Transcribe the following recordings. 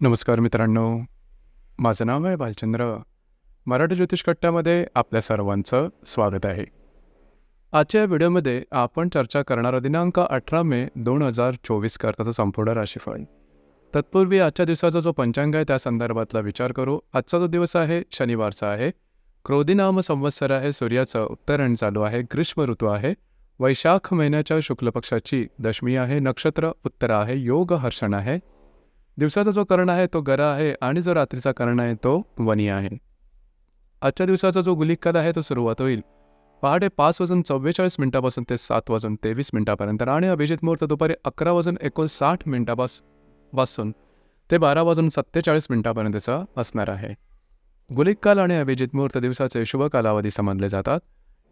नमस्कार मित्रांनो. माझं नाव आहे भालचंद्र मराठी ज्योतिष कट्ट्यामध्ये आपल्या सर्वांचं स्वागत आहे. आजच्या या व्हिडिओमध्ये आपण चर्चा करणारा दिनांक अठरा मे दोन हजार चोवीस करताचं संपूर्ण राशीफळ. तत्पूर्वी आजच्या दिवसाचा जो पंचांग आहे त्या संदर्भातला विचार करू. आजचा जो दिवस आहे शनिवारचा आहे. क्रोधिनाम संवत्सर आहे सूर्याचं उत्तरायण चालू आहे ग्रीष्म ऋतू आहे. वैशाख महिन्याच्या शुक्ल पक्षाची दशमी आहे नक्षत्र उत्तर आहे योग हर्षण आहे. दिवसाचा जो कर्ण आहे तो गरा आहे आणि जो रात्रीचा कर्ण आहे तो वनी आहे. आजच्या दिवसाचा जो गुलिक आहे तो सुरुवात होईल. पहाटे पाच वाजून चव्वेचाळीस मिनिटापासून ते सात वाजून तेवीस मिनिटापर्यंत आणि अभिजित मुहूर्त दुपारी अकरा वाजून एकोणसाठ मिनिटापासपासून ते बारा वाजून सत्तेचाळीस मिनिटापर्यंतचा असणार आहे. गुलिक काल आणि अभिजित मुहूर्त दिवसाचे शुभ कालावधी समजले जातात.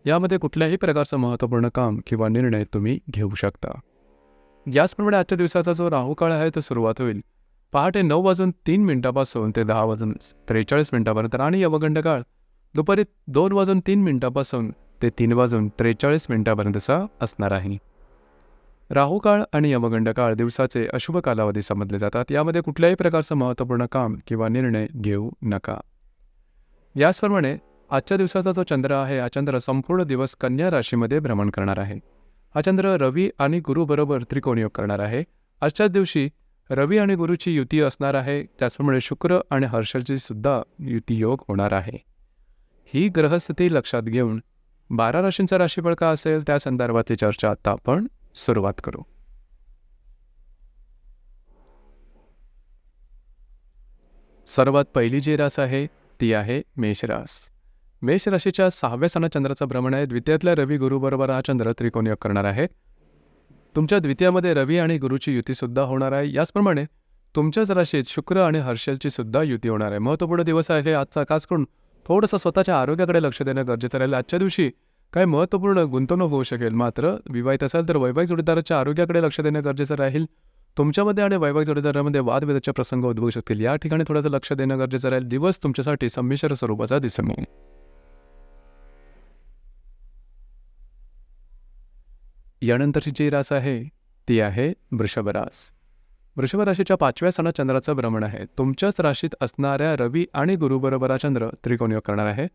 यामध्ये कुठल्याही प्रकारचं महत्त्वपूर्ण काम किंवा निर्णय तुम्ही घेऊ शकता. याचप्रमाणे आजच्या दिवसाचा जो राहू काळ आहे तो सुरुवात होईल. पहाटे नऊ वाजून तीन मिनिटापासून ते दहा वाजून त्रेचाळीस मिनिटापर्यंत आणि यवगंड काळ दुपारी दोन वाजून तीन मिनिटापासून ते तीन वाजून त्रेचाळीस मिनिटापर्यंतचा असणार आहे. राहू काळ आणि यमगंड काळ दिवसाचे अशुभ कालावधी समजले जातात. यामध्ये कुठल्याही प्रकारचं महत्त्वपूर्ण काम किंवा निर्णय घेऊ नका. याचप्रमाणे आजच्या दिवसाचा जो चंद्र आहे हा चंद्र संपूर्ण दिवस कन्या राशीमध्ये भ्रमण करणार आहे. हा चंद्र रवी आणि गुरुबरोबर त्रिकोणयोग करणार आहे. आजच्याच दिवशी रवी आणि गुरुची युती असणार आहे त्याचप्रमाणे शुक्र आणि हर्षची सुद्धा युती योग होणार आहे. ही ग्रहस्थिती लक्षात घेऊन बारा राशींचा राशीफळ का असेल त्या संदर्भातली चर्चा आता आपण सुरुवात करू. सर्वात पहिली जी रास आहे ती आहे मेषरास मेष राशीच्या सहाव्या सणा चंद्राचं भ्रमण आहे द्वितीयातल्या रवी गुरुबरोबर हा चंद्र त्रिकोणयोग करणार आहे. तुमच्या द्वितीयामध्ये रवी आणि गुरुची युतीसुद्धा होणार आहे. याचप्रमाणे तुमच्याच राशीत शुक्र आणि हर्षलची सुद्धा युती होणार आहे. महत्त्वपूर्ण दिवस आहे आजचा खास करून थोडंसं स्वतःच्या आरोग्याकडे लक्ष देणं गरजेचं राहील. आजच्या दिवशी काही महत्त्वपूर्ण गुंतवणूक होऊ शकेल. मात्र विवाहित असेल तर वैवाहिक जोडीदाराच्या आरोग्याकडे लक्ष देणं गरजेचं राहील. तुमच्यामध्ये आणि वैवाहिक जोडीदारामध्ये वादविदाचे प्रसंग उद्भवू शकतील. या ठिकाणी थोडंसं लक्ष देणं गरजेचं राहील. दिवस तुमच्यासाठी संमिश्र स्वरूपाचा दिसून यानंतरची जी रास आहे ती आहे वृषभरास वृषभ राशीच्या पाचव्या सणात चंद्राचं भ्रमण आहे. तुमच्याच राशीत असणाऱ्या रवी आणि गुरुबरोबर चंद्र त्रिकोणयोग करणार आहे.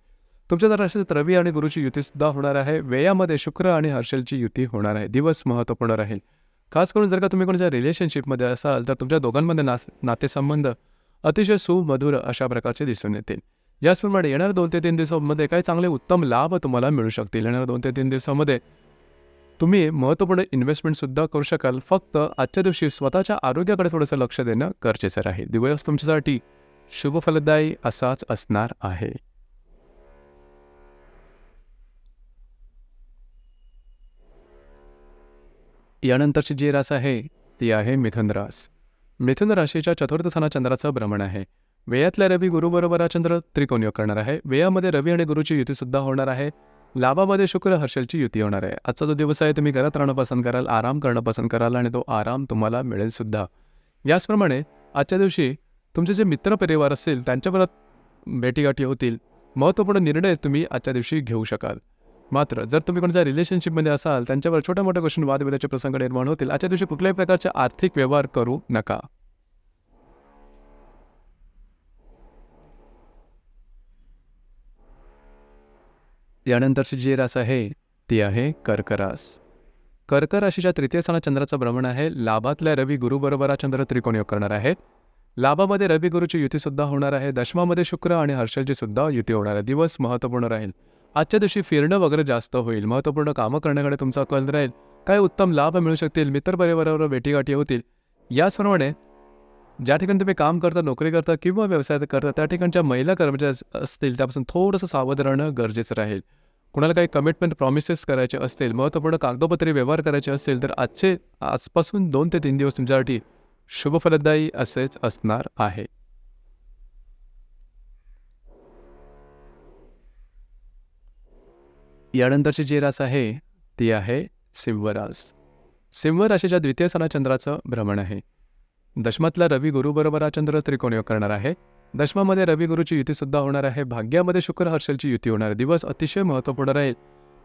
तुमच्याच राशीत रवी आणि गुरुची युतीसुद्धा होणार आहे. वेयामध्ये शुक्र आणि हर्षलची युती होणार आहे. दिवस महत्त्वपूर्ण राहील. खास करून जर का तुम्ही कोणाच्या रिलेशनशिपमध्ये असाल तर तुमच्या दोघांमध्ये ना नातेसंबंध अतिशय सुमधुर अशा प्रकारचे दिसून येतील. याचप्रमाणे येणाऱ्या दोन ते तीन दिवसांमध्ये काही चांगले उत्तम लाभ तुम्हाला मिळू शकतील. येणाऱ्या दोन ते तीन दिवसामध्ये तुम्ही महत्त्वपूर्ण इन्व्हेस्टमेंटसुद्धा करू शकाल. फक्त आजच्या दिवशी स्वतःच्या आरोग्याकडे थोडंसं लक्ष देणं गरजेचं राहील. दिवस तुमच्यासाठी शुभ फलदायी असाच असणार आहे. यानंतरची जी रास आहे ती आहे मिथुन रास. मिथुन राशीच्या चतुर्थ सणा चंद्राचं भ्रमण आहे. वेयातल्या रवी गुरुबरोबर हा चंद्र त्रिकोणयोग करणार आहे. वेयामध्ये रवी आणि गुरुची युतीसुद्धा होणार आहे. लाभामध्ये शुक्र हर्षलची युती होणार आहे. आजचा जो दिवस आहे तुम्ही घरात राहणं पसंत कराल आराम करणं पसंत कराल आणि तो आराम तुम्हाला मिळेल सुद्धा. याचप्रमाणे आजच्या दिवशी तुमचे जे मित्रपरिवार असतील त्यांच्याबरोबर भेटीगाठी होतील. महत्त्वपूर्ण निर्णय तुम्ही आजच्या दिवशी घेऊ शकाल. मात्र जर तुम्ही कोणाच्या रिलेशनशिपमध्ये असाल त्यांच्यावर छोट्या मोठ्या गोष्टी वादविवादाचे प्रसंग निर्माण होतील आजच्या दिवशी कुठल्याही प्रकारचे आर्थिक व्यवहार करू नका. यानंतरची जी रास आहे ती आहे कर्करास. कर्क राशीच्या तृतीय सणा चंद्राचं भ्रमण आहे. लाभातल्या रवी गुरुबरोबर हा चंद्र त्रिकोणयोग करणार आहे लाभामध्ये रवी गुरुची युतीसुद्धा होणार आहे. दशमामध्ये शुक्र आणि हर्षलची सुद्धा युती होणार आहे. दिवस महत्त्वपूर्ण राहील. आजच्या दिवशी फिरणं वगैरे जास्त होईल. महत्त्वपूर्ण कामं करण्याकडे तुमचा कल राहील. काही उत्तम लाभ मिळू शकतील? मित्रपरिवारावर भेटीगाठी होतील. याचप्रमाणे ज्या ठिकाणी तुम्ही काम करता नोकरी करता किंवा व्यवसाय करता त्या ठिकाणच्या महिला कर्मचारी असतील त्यापासून थोडंसं सावध राहणं गरजेचं राहील. कुणाला काही कमिटमेंट प्रॉमिसेस करायचे असतील महत्त्वपूर्ण कागदोपत्री व्यवहार करायचे असतील तर आजचे आजपासून दोन ते तीन दिवस तुमच्यासाठी शुभफलदायी असेच असणार आहे. यानंतरची जी रास आहे ती आहे सिंहरास. सिंह राशीच्या द्वितीय सणा चंद्राचं भ्रमण आहे. दशमातला रवी गुरुबरोबर हा चंद्र त्रिकोणयोग करणार आहे. दशमामध्ये रवी गुरुची युतीसुद्धा होणार आहे. भाग्यामध्ये शुक्र हर्षलची युती होणार. आहे दिवस अतिशय महत्त्वपूर्ण राहील.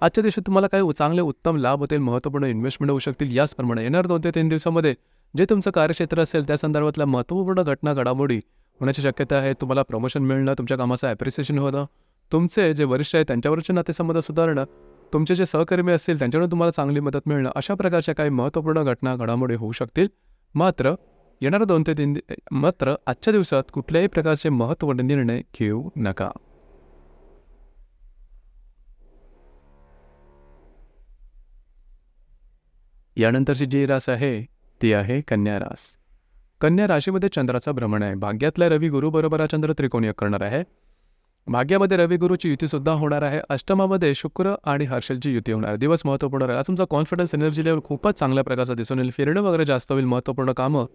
आजच्या दिवशी तुम्हाला काही चांगले उत्तम लाभ होतील महत्त्वपूर्ण इन्व्हेस्टमेंट होऊ शकतील. याचप्रमाणे येणार दोन ते तीन दिवसामध्ये जे तुमचं कार्यक्षेत्र असेल त्या संदर्भातल्या महत्त्वपूर्ण घटना घडामोडी होण्याची शक्यता आहे. तुम्हाला प्रमोशन मिळणं तुमच्या कामाचं ॲप्रिसिएशन होणं तुमचे जे वरिष्ठ आहेत त्यांच्यावरचे नातेसंबंध सुधारणं तुमचे जे सहकर्मी असतील त्यांच्याकडून तुम्हाला चांगली मदत मिळणं अशा प्रकारच्या काही महत्त्वपूर्ण घटना घडामोडी होऊ शकतील. मात्र येणाऱ्या दोन ते तीन मात्र आजच्या दिवसात कुठल्याही प्रकारचे महत्त्व निर्णय घेऊ नका. यानंतरची जी रास आहे ती आहे कन्या रास. कन्या राशीमध्ये चंद्राचा भ्रमण आहे. भाग्यातल्या रवी गुरु बरोबर हा चंद्र त्रिकोणीय करणार आहे. भाग्यामध्ये रवी गुरुची युती सुद्धा होणार आहे. अष्टमामध्ये शुक्र आणि हर्षलची युती होणार दिवस महत्त्वपूर्ण राहील. तुमचा कॉन्फिडन्स एनर्जी लेवल खूपच चांगल्या प्रकारचा दिसून येईल. फिरणं वगैरे जास्त होईल. महत्त्वपूर्ण कामं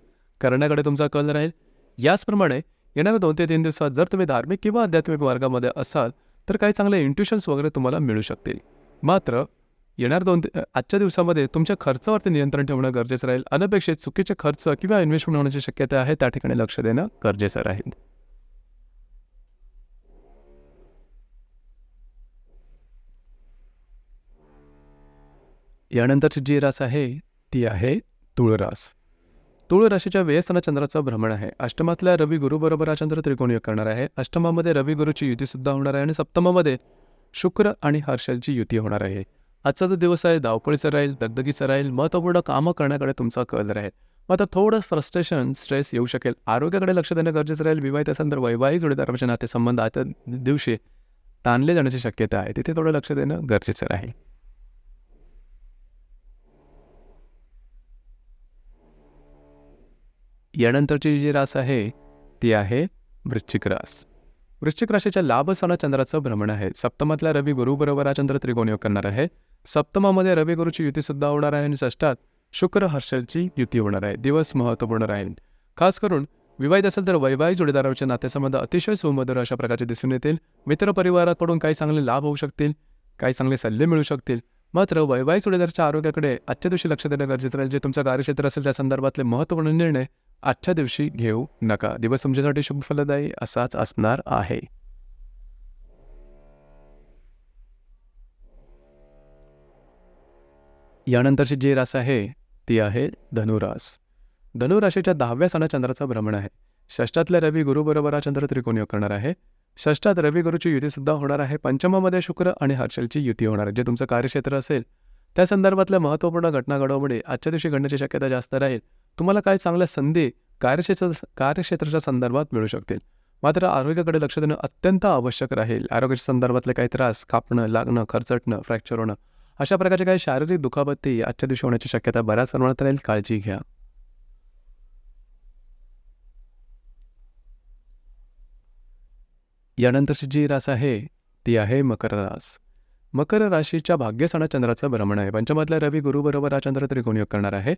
करण्याकडे तुमचा कल राहील. याचप्रमाणे येणाऱ्या दोन ते तीन दिवसात जर तुम्ही धार्मिक किंवा आध्यात्मिक मार्गामध्ये असाल तर काही चांगले इंट्युशन्स वगैरे तुम्हाला मिळू शकतील. मात्र येणार दोन आजच्या दिवसामध्ये तुमच्या खर्चावरती नियंत्रण ठेवणं गरजेचं राहील. अनपेक्षित चुकीचे खर्च किंवा इन्व्हेस्टमेंट होण्याची शक्यता आहे त्या ठिकाणी लक्ष देणं गरजेचं राहील. यानंतरची जी रास आहे ती आहे तुळरास. तुळ राशीच्या व्ययस्थाना चंद्राचं भ्रमण आहे. अष्टमातल्या रवी गुरुबरोबर हा चंद्र त्रिकोणीय करणार आहे. अष्टमामध्ये रवी गुरुची युती सुद्धा होणार आहे आणि सप्तमामध्ये शुक्र आणि हर्षलची युती होणार आहे. आजचा जो दिवस आहे धावपळीचा राहील दगदगीचा राहील महत्त्वपूर्ण कामं करण्याकडे तुमचा कल राहील. आता थोडं फ्रस्ट्रेशन स्ट्रेस येऊ शकेल. आरोग्याकडे लक्ष देणं गरजेचं राहील. विवाहित असेल तर वैवाहिक जोडीदाराचे नातेसंबंध आता दिवशी ताणले जाण्याची शक्यता आहे. तिथे थोडं लक्ष देणं गरजेचं राहील. यानंतरची जी रास आहे ती आहे वृश्चिक रास. वृश्चिक राशीच्या लाभस्थाना चंद्राचं भ्रमण आहे. सप्तमातल्या रवी गुरु बरोबर हा चंद्र त्रिकोण योग करणार आहे. सप्तमामध्ये रवी गुरुची युतीसुद्धा होणार आहे आणि षष्टात शुक्र हर्षलची युती होणार आहे. दिवस महत्त्वपूर्ण राहील. खास करून विवाहित असेल तर वैवाहिक जोडीदारांचे नातेसंबंध अतिशय सुमधुर अशा प्रकारचे दिसून येतील. मित्रपरिवाराकडून काही चांगले लाभ होऊ शकतील काही चांगले सल्ले मिळू शकतील. मात्र वैवाहिक जोडीदाराच्या आरोग्याकडे आजच्या दिवशी लक्ष देणं गरजेचं राहील. जे तुमचं कार्यक्षेत्र असेल त्या संदर्भातले महत्त्वपूर्ण निर्णय आजच्या दिवशी घेऊ नका. दिवस तुमच्यासाठी शुभ फलदायी असाच असणार आहे. यानंतरची जी रास आहे ती आहे धनुरास. धनुराशीच्या दहाव्या सणा चंद्राचं भ्रमण आहे. षष्टातल्या रवी गुरुबरोबर हा चंद्र त्रिकोणीय करणार आहे. षष्टात रवी गुरुची युतीसुद्धा होणार आहे. पंचमामध्ये शुक्र आणि हर्षलची युती होणार आहे. जे तुमचं कार्यक्षेत्र असेल त्या संदर्भातल्या महत्त्वपूर्ण घटना घडवमुळे आजच्या दिवशी घडण्याची शक्यता जास्त राहील. तुम्हाला काही चांगल्या संधी कार्यक्षेत्र कार्यक्षेत्राच्या संदर्भात मिळू शकतील. मात्र आरोग्याकडे लक्ष देणं अत्यंत आवश्यक राहील. आरोग्याच्या संदर्भातले काही त्रास कापणं लागणं खरचटणं फ्रॅक्चर होणं अशा प्रकारचे काही शारीरिक दुखापती आजच्या दिवशी होण्याची शक्यता बऱ्याच प्रमाणात राहील. काळजी घ्या. यानंतरची जी रास आहे ती आहे मकर रास. मकर राशीच्या भाग्यस्थानात चंद्राचं भ्रमण आहे. पंचमातल्या रवी गुरुबरोबर हा चंद्र त्रिकोणयोग करणार आहे.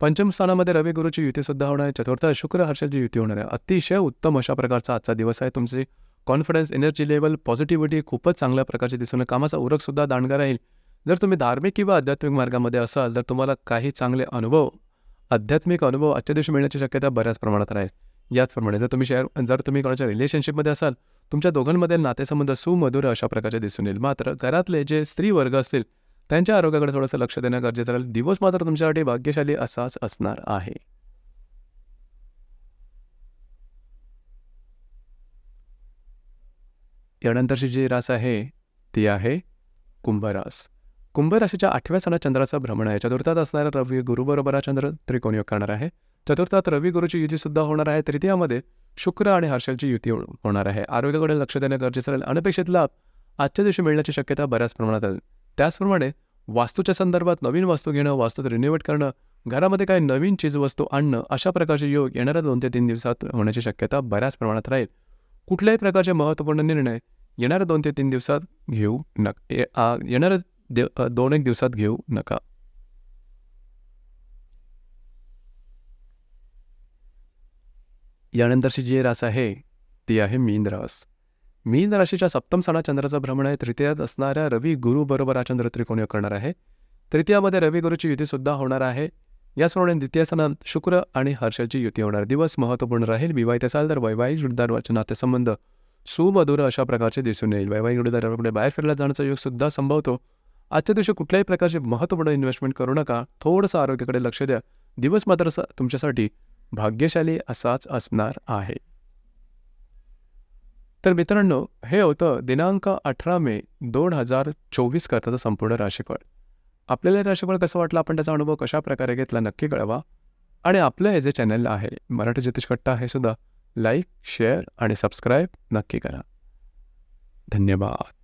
पंचम स्थानामध्ये रवी गुरुची युती सुद्धा होणार आहे. चतुर्थ शुक्र हर्षाची युती होणार आहे. अतिशय उत्तम अशा प्रकारचा आजचा दिवस आहे. तुमचे कॉन्फिडन्स एनर्जी लेवल पॉझिटिव्हिटी खूपच चांगल्या प्रकारची दिसून कामाचा उरक सुद्धा दांडगा राहील. जर तुम्ही धार्मिक किंवा आध्यात्मिक मार्गामध्ये असाल तर तुम्हाला काही चांगले अनुभव आध्यात्मिक अनुभव आजच्या दिवशी मिळण्याची शक्यता बऱ्याच प्रमाणात राहील. याचप्रमाणे जर तुम्ही शेअर जर तुम्ही कोणाच्या रिलेशनशिपमध्ये असाल तुमच्या दोघांमध्ये नातेसंबंध सुमधुर अशा प्रकारचे दिसून येईल. मात्र घरातले जे स्त्री वर्ग असतील त्यांच्या आरोग्याकडे थोडंसं लक्ष देणं गरजेचं राहील. दिवस मात्र तुमच्यासाठी भाग्यशाली असाच असणार आहे. यानंतरची जी रास आहे ती आहे कुंभरास. कुंभराशीच्या आठव्या सणात चंद्राचं भ्रमण आहे. चतुर्थात असणारा रवी गुरुबरोबर हा चंद्र त्रिकोणयोग करणार आहे. चतुर्थात रवी गुरुची युती सुद्धा होणार आहे. तृतीयामध्ये शुक्र आणि हर्षलची युती होणार आहे. आरोग्याकडे लक्ष देणं गरजेचं राहील. अनपेक्षित लाभ आजच्या दिवशी मिळण्याची शक्यता बऱ्याच प्रमाणात आहे. त्याचप्रमाणे वास्तूच्या संदर्भात नवीन वास्तू घेणं वास्तूत रिन्युवेट करणं घरामध्ये काही नवीन चीजवस्तू आणणं अशा प्रकारचे योग येणाऱ्या दोन ते तीन दिवसात होण्याची शक्यता बऱ्याच प्रमाणात राहील. कुठल्याही प्रकारचे महत्त्वपूर्ण निर्णय येणाऱ्या दोन ते तीन दिवसात घेऊ नका. येणाऱ्या दे दोन एक दिवसात घेऊ नका. यानंतरची जी रास आहे ती आहे मीन रास. मीन राशीच्या सप्तम सणा चंद्राचं भ्रमण आहे. तृतीयात असणाऱ्या रवी गुरु बरोबर हा चंद्र त्रिकोणीय करणार आहे. तृतीयामध्ये रवी गुरुची युतीसुद्धा होणार आहे. याचप्रमाणे द्वितीय सणात शुक्र आणि हर्षाची युती होणार. दिवस महत्त्वपूर्ण राहील. विवाहित असाल तर वैवाहिक जोडीदाराचे नातेसंबंध सुमधुर अशा प्रकारचे दिसून येईल. वैवाहिक जोडीदाराकडे बाहेर फिरला जाण्याचा योग सुद्धा संभवतो. आजच्या दिवशी कुठल्याही प्रकारचे महत्त्वपूर्ण इन्व्हेस्टमेंट करू नका. थोडंसं आरोग्याकडे लक्ष द्या. दिवस मात्र तुमच्यासाठी भाग्यशाली असाच असणार आहे. तर मित्रांनो हे होतं दिनांक अठरा मे दोन हजार चोवीस करताचं संपूर्ण राशीफळ. आपल्याला राशीफळ कसं वाटलं? आपण त्याचा अनुभव कशा प्रकारे घेतला? नक्की कळवा. आणि आपलं हे जे चॅनल आहे मराठी ज्योतिष कट्टा हे सुद्धा लाईक शेअर आणि सबस्क्राईब नक्की करा. धन्यवाद.